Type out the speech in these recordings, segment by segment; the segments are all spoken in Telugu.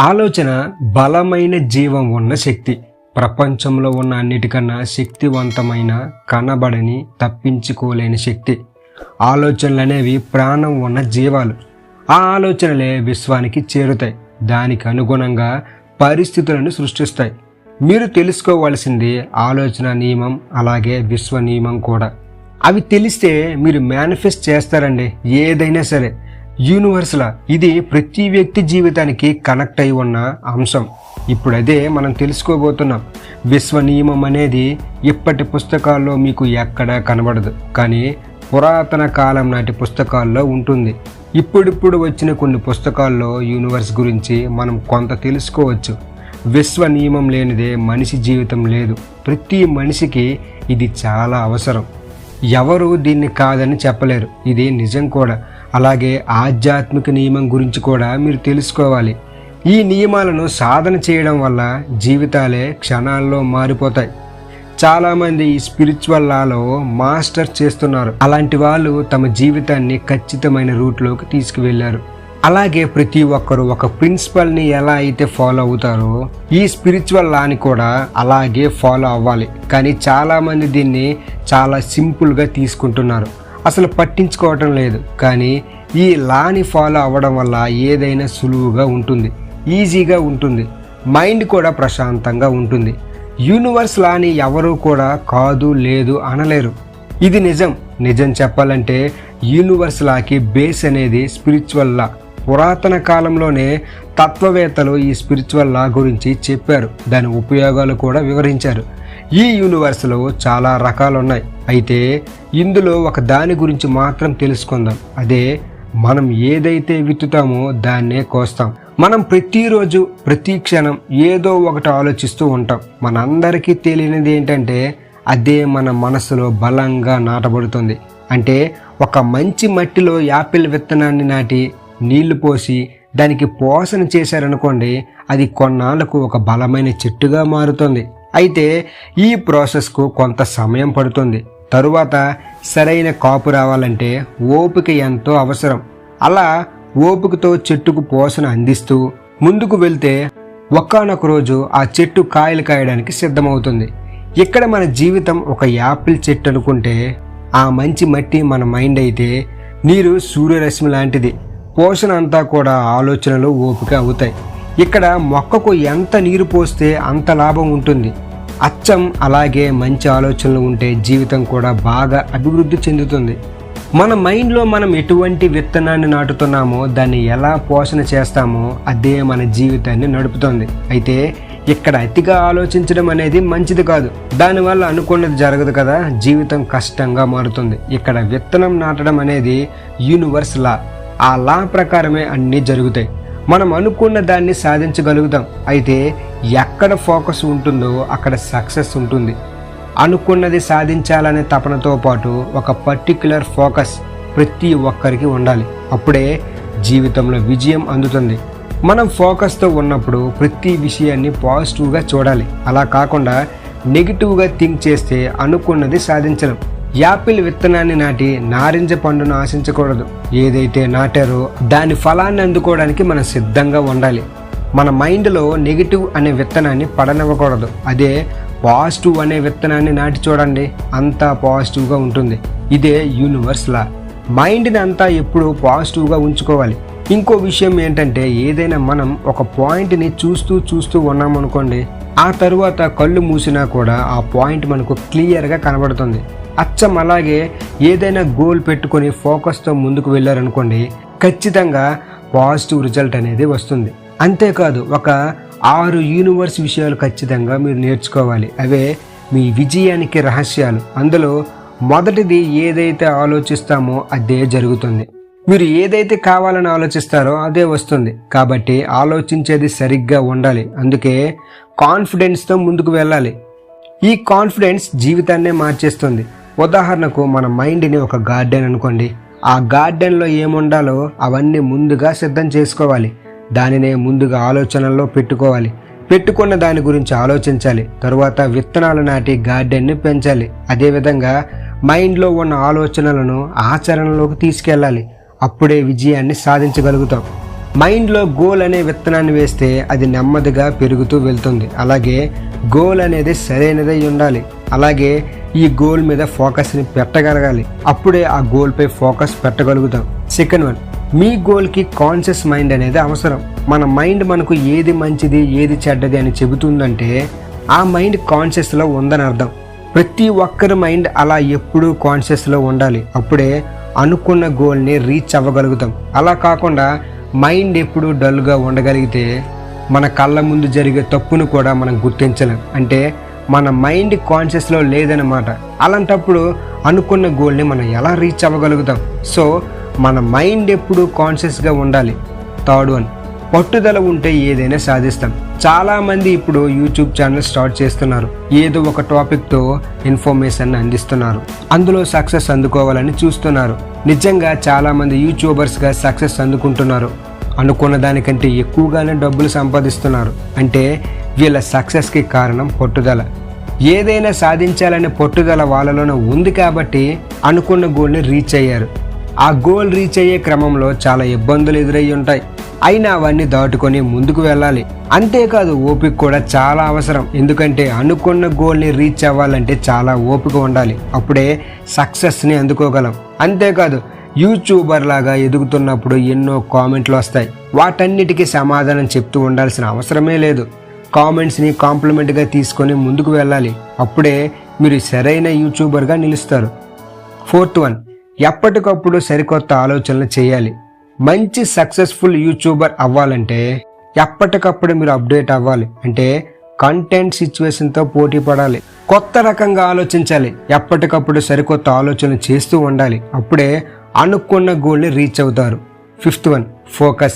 ఆలోచన బలమైన జీవం ఉన్న శక్తి. ప్రపంచంలో ఉన్న అన్నిటికన్నా శక్తివంతమైన కనబడని తప్పించుకోలేని శక్తి. ఆలోచనలు అనేవి ప్రాణం ఉన్న జీవాలు. ఆ ఆలోచనలే విశ్వానికి చేరుతాయి. దానికి అనుగుణంగా పరిస్థితులను సృష్టిస్తాయి. మీరు తెలుసుకోవాల్సింది ఆలోచన నియమం అలాగే విశ్వ నియమం కూడా. అవి తెలిస్తే మీరు మేనిఫెస్ట్ చేస్తారండి ఏదైనా సరే. యూనివర్స్లా. ఇది ప్రతి వ్యక్తి జీవితానికి కనెక్ట్ అయి ఉన్న అంశం. ఇప్పుడు అదే మనం తెలుసుకోబోతున్నాం. విశ్వ నియమం అనేది ఇప్పటి పుస్తకాల్లో మీకు ఎక్కడా కనబడదు. కానీ పురాతన కాలం నాటి పుస్తకాల్లో ఉంటుంది. ఇప్పుడిప్పుడు వచ్చిన కొన్ని పుస్తకాల్లో యూనివర్స్ గురించి మనం కొంత తెలుసుకోవచ్చు. విశ్వ నియమం లేనిదే మనిషి జీవితం లేదు. ప్రతి మనిషికి ఇది చాలా అవసరం. ఎవరు దీన్ని కాదని చెప్పలేరు. ఇది నిజం కూడా. అలాగే ఆధ్యాత్మిక నియమం గురించి కూడా మీరు తెలుసుకోవాలి. ఈ నియమాలను సాధన చేయడం వల్ల జీవితాలే క్షణాల్లో మారిపోతాయి. చాలామంది ఈ స్పిరిచువల్ లాలో మాస్టర్ చేస్తున్నారు. అలాంటి వాళ్ళు తమ జీవితాన్ని ఖచ్చితమైన రూట్లోకి తీసుకువెళ్ళారు. అలాగే ప్రతి ఒక్కరు ఒక ప్రిన్సిపల్ని ఎలా అయితే ఫాలో అవుతారో ఈ స్పిరిచువల్ లాని కూడా అలాగే ఫాలో అవ్వాలి. కానీ చాలామంది దీన్ని చాలా సింపుల్గా తీసుకుంటున్నారు. అసలు పట్టించుకోవటం లేదు. కానీ ఈ లాని ఫాలో అవ్వడం వల్ల ఏదైనా సులువుగా ఉంటుంది. ఈజీగా ఉంటుంది. మైండ్ కూడా ప్రశాంతంగా ఉంటుంది. యూనివర్స్ లాని ఎవరూ కూడా కాదు లేదు అనలేరు. ఇది నిజం. నిజం చెప్పాలంటే యూనివర్స్ లాకి బేస్ అనేది స్పిరిచువల్ లా. పురాతన కాలంలోనే తత్వవేత్తలు ఈ స్పిరిచువల్ లా గురించి చెప్పారు. దాని ఉపయోగాలు కూడా వివరించారు. ఈ యూనివర్స్లో చాలా రకాలు ఉన్నాయి అయితే ఇందులో ఒక దాని గురించి మాత్రం తెలుసుకుందాం. అదే మనం ఏదైతే విత్తుతామో దాన్నే కోస్తాం. మనం ప్రతిరోజు ప్రతి క్షణం ఏదో ఒకటి ఆలోచిస్తూ ఉంటాం. మనందరికీ తెలియనిది ఏంటంటే అదే మన మనసులో బలంగా నాటబడుతుంది. అంటే ఒక మంచి మట్టిలో యాపిల్ విత్తనాన్ని నాటి నీళ్ళు పోసి దానికి పోషణ చేశారనుకోండి అది కొన్నాళ్ళకు ఒక బలమైన చెట్టుగా మారుతుంది. అయితే ఈ ప్రాసెస్కు కొంత సమయం పడుతుంది. తరువాత సరైన కాపు రావాలంటే ఓపిక ఎంతో అవసరం. అలా ఓపికతో చెట్టుకు పోషణ అందిస్తూ ముందుకు వెళ్తే ఒకానొక రోజు ఆ చెట్టు కాయలు కాయడానికి సిద్ధమవుతుంది. ఇక్కడ మన జీవితం ఒక యాపిల్ చెట్టు అనుకుంటే ఆ మంచి మట్టి మన మైండ్ అయితే నీరు సూర్యరశ్మి లాంటిది. పోషణ అంతా కూడా ఆలోచనలు ఓపిక అవుతాయి. ఇక్కడ మొక్కకు ఎంత నీరు పోస్తే అంత లాభం ఉంటుంది. అచ్చం అలాగే మంచి ఆలోచనలు ఉంటే జీవితం కూడా బాగా అభివృద్ధి చెందుతుంది. మన మైండ్లో మనం ఎటువంటి విత్తనాన్ని నాటుతున్నామో దాన్ని ఎలా పోషణ చేస్తామో అదే మన జీవితాన్ని నడుపుతుంది. అయితే ఇక్కడ అతిగా ఆలోచించడం అనేది మంచిది కాదు. దానివల్ల అనుకున్నది జరగదు కదా జీవితం కష్టంగా మారుతుంది. ఇక్కడ విత్తనం నాటడం అనేది యూనివర్స్ లా. ఆ లా ప్రకారమే అన్నీ జరుగుతాయి. మనం అనుకున్న దాన్ని సాధించగలుగుతాం. అయితే ఎక్కడ ఫోకస్ ఉంటుందో అక్కడ సక్సెస్ ఉంటుంది. అనుకున్నది సాధించాలనే తపనతో పాటు ఒక పర్టిక్యులర్ ఫోకస్ ప్రతి ఒక్కరికి ఉండాలి. అప్పుడే జీవితంలో విజయం అందుతుంది. మనం ఫోకస్తో ఉన్నప్పుడు ప్రతి విషయాన్ని పాజిటివ్గా చూడాలి. అలా కాకుండా నెగిటివ్గా థింక్ చేస్తే అనుకున్నది సాధించడం యాపిల్ విత్తనాన్ని నాటి నారింజ పండును ఆశించకూడదు. ఏదైతే నాటారో దాని ఫలాన్ని అందుకోవడానికి మనం సిద్ధంగా ఉండాలి. మన మైండ్లో నెగిటివ్ అనే విత్తనాన్ని పడనివ్వకూడదు. అదే పాజిటివ్ అనే విత్తనాన్ని నాటి చూడండి అంతా పాజిటివ్గా ఉంటుంది. ఇదే యూనివర్స్ లా. మైండ్ని అంతా ఎప్పుడు పాజిటివ్గా ఉంచుకోవాలి. ఇంకో విషయం ఏంటంటే ఏదైనా మనం ఒక పాయింట్ని చూస్తూ చూస్తూ ఉన్నామనుకోండి ఆ తరువాత కళ్ళు మూసినా కూడా ఆ పాయింట్ మనకు క్లియర్గా కనబడుతుంది. అచ్చం అలాగే ఏదైనా గోల్ పెట్టుకొని ఫోకస్తో ముందుకు వెళ్ళారనుకోండి ఖచ్చితంగా పాజిటివ్ రిజల్ట్ అనేది వస్తుంది. అంతేకాదు ఒక ఆరు యూనివర్స్ విషయాలు ఖచ్చితంగా మీరు నేర్చుకోవాలి. అవే మీ విజయానికి రహస్యాలు. అందులో మొదటిది ఏదైతే ఆలోచిస్తామో అదే జరుగుతుంది. మీరు ఏదైతే కావాలని ఆలోచిస్తారో అదే వస్తుంది. కాబట్టి ఆలోచించేది సరిగ్గా ఉండాలి. అందుకే కాన్ఫిడెన్స్తో ముందుకు వెళ్ళాలి. ఈ కాన్ఫిడెన్స్ జీవితాన్నే మార్చేస్తుంది. ఉదాహరణకు మన మైండ్ని ఒక గార్డెన్ అనుకోండి. ఆ గార్డెన్లో ఏముండాలో అవన్నీ ముందుగా సిద్ధం చేసుకోవాలి. దానినే ముందుగా ఆలోచనల్లో పెట్టుకోవాలి. పెట్టుకున్న దాని గురించి ఆలోచించాలి. తరువాత విత్తనాలు నాటి గార్డెన్ని పెంచాలి. అదేవిధంగా మైండ్లో ఉన్న ఆలోచనలను ఆచరణలోకి తీసుకెళ్ళాలి. అప్పుడే విజయాన్ని సాధించగలుగుతాం. మైండ్లో గోల్ అనే విత్తనాన్ని వేస్తే అది నెమ్మదిగా పెరుగుతూ వెళ్తుంది. అలాగే గోల్ అనేది సరైనదై ఉండాలి. అలాగే ఈ గోల్ మీద ఫోకస్ని పెట్టగలగాలి. అప్పుడే ఆ గోల్పై ఫోకస్ పెట్టగలుగుతాం. సెకండ్ వన్ మీ గోల్కి కాన్షియస్ మైండ్ అనేది అవసరం. మన మైండ్ మనకు ఏది మంచిది ఏది చెడ్డది అని చెబుతుందంటే ఆ మైండ్ కాన్షియస్లో ఉందని అర్థం. ప్రతి ఒక్కరి మైండ్ అలా ఎప్పుడూ కాన్షియస్లో ఉండాలి. అప్పుడే అనుకున్న గోల్ని రీచ్ అవ్వగలుగుతాం. అలా కాకుండా మైండ్ ఎప్పుడు డల్గా ఉండగలిగితే మన కళ్ళ ముందు జరిగే తప్పును కూడా మనం గుర్తించలేం. అంటే మన మైండ్ కాన్షియస్లో లేదన్నమాట. అలాంటప్పుడు అనుకున్న గోల్ని మనం ఎలా రీచ్ అవ్వగలుగుతాం? సో మన మైండ్ ఎప్పుడు కాన్షియస్గా ఉండాలి. థర్డ్ వన్ పట్టుదల ఉంటే ఏదైనా సాధిస్తాం. చాలామంది ఇప్పుడు యూట్యూబ్ ఛానల్ స్టార్ట్ చేస్తున్నారు. ఏదో ఒక టాపిక్తో ఇన్ఫర్మేషన్ అందిస్తున్నారు. అందులో సక్సెస్ అందుకోవాలని చూస్తున్నారు. నిజంగా చాలామంది యూట్యూబర్స్గా సక్సెస్ అందుకుంటున్నారు. అనుకున్న దానికంటే ఎక్కువగానే డబ్బులు సంపాదిస్తున్నారు. అంటే వీళ్ళ సక్సెస్కి కారణం పట్టుదల. ఏదైనా సాధించాలనే పట్టుదల వాళ్ళలోనే ఉంది కాబట్టి అనుకున్న గోల్ని రీచ్ అయ్యారు. ఆ గోల్ రీచ్ అయ్యే క్రమంలో చాలా ఇబ్బందులు ఎదురయ్యి ఉంటాయి. అయినా అవన్నీ దాటుకొని ముందుకు వెళ్ళాలి. అంతేకాదు ఓపిక కూడా చాలా అవసరం. ఎందుకంటే అనుకున్న గోల్ని రీచ్ అవ్వాలంటే చాలా ఓపిక ఉండాలి. అప్పుడే సక్సెస్ని అందుకోగలం. అంతేకాదు యూట్యూబర్ లాగా ఎదుగుతున్నప్పుడు ఎన్నో కామెంట్లు వస్తాయి. వాటన్నిటికీ సమాధానం చెప్తూ ఉండాల్సిన అవసరమే లేదు. కామెంట్స్ని కాంప్లిమెంట్గా తీసుకొని ముందుకు వెళ్ళాలి. అప్పుడే మీరు సరైన యూట్యూబర్గా నిలుస్తారు. ఫోర్త్ వన్ ఎప్పటికప్పుడు సరికొత్త ఆలోచనలు చేయాలి. మంచి సక్సెస్ఫుల్ యూట్యూబర్ అవ్వాలంటే ఎప్పటికప్పుడు మీరు అప్డేట్ అవ్వాలి. అంటే కంటెంట్ సిచ్యువేషన్తో పోటీ పడాలి. కొత్త రకంగా ఆలోచించాలి. ఎప్పటికప్పుడు సరికొత్త ఆలోచనలు చేస్తూ ఉండాలి. అప్పుడే అనుకున్న గోల్ని రీచ్ అవుతారు. ఫిఫ్త్ వన్ ఫోకస్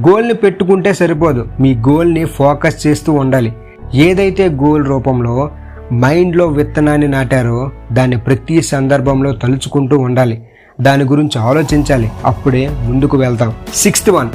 గోల్ని పెట్టుకుంటే సరిపోదు. మీ గోల్ని ఫోకస్ చేస్తూ ఉండాలి. ఏదైతే గోల్ రూపంలో మైండ్లో విత్తనాన్ని నాటారో దాన్ని ప్రతి సందర్భంలో తలుచుకుంటూ ఉండాలి. దాని గురించి ఆలోచించాలి. అప్పుడే ముందుకు వెళ్తాం. Sixth one.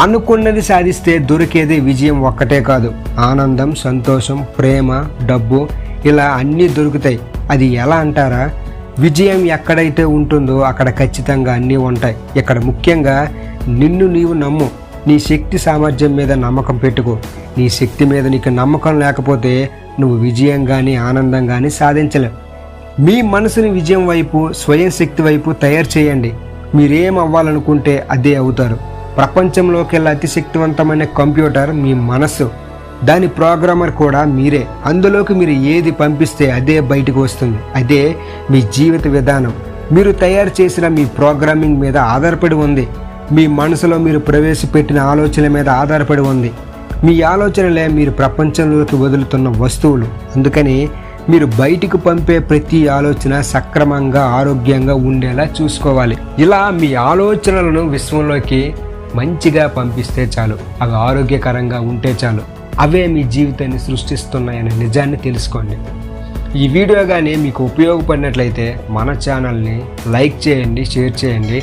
అనుకున్నది సాధిస్తే దొరికేది విజయం ఒక్కటే కాదు. ఆనందం సంతోషం ప్రేమ డబ్బు ఇలా అన్నీ దొరుకుతాయి. అది ఎలా అంటారా? విజయం ఎక్కడైతే ఉంటుందో అక్కడ ఖచ్చితంగా అన్నీ ఉంటాయి. ఇక్కడ ముఖ్యంగా నిన్ను నీవు నమ్ము. నీ శక్తి సామర్థ్యం మీద నమ్మకం పెట్టుకో. నీ శక్తి మీద నీకు నమ్మకం లేకపోతే నువ్వు విజయం కానీ ఆనందం కానీ సాధించలేవు. మీ మనసుని విజయం వైపు స్వయం శక్తి వైపు తయారు చేయండి. మీరేం అవ్వాలనుకుంటే అదే అవుతారు. ప్రపంచంలోకెల్లా అతి శక్తివంతమైన కంప్యూటర్ మీ మనస్సు. దాని ప్రోగ్రామర్ కూడా మీరే. అందులోకి మీరు ఏది పంపిస్తే అదే బయటకు వస్తుంది. అదే మీ జీవిత విధానం. మీరు తయారు చేసిన మీ ప్రోగ్రామింగ్ మీద ఆధారపడి ఉంది. మీ మనసులో మీరు ప్రవేశపెట్టిన ఆలోచన మీద ఆధారపడి ఉంది. మీ ఆలోచనలే మీరు ప్రపంచంలోకి వదులుతున్న వస్తువులు. అందుకని మీరు బయటికి పంపే ప్రతి ఆలోచన సక్రమంగా ఆరోగ్యంగా ఉండేలా చూసుకోవాలి. ఇలా మీ ఆలోచనలను విశ్వంలోకి మంచిగా పంపిస్తే చాలు. అవి ఆరోగ్యకరంగా ఉంటే చాలు. అవే మీ జీవితాన్ని సృష్టిస్తున్నాయనే నిజాన్ని తెలుసుకోండి. ఈ వీడియో కానీ మీకు ఉపయోగపడినట్లయితే మన ఛానల్ని లైక్ చేయండి షేర్ చేయండి.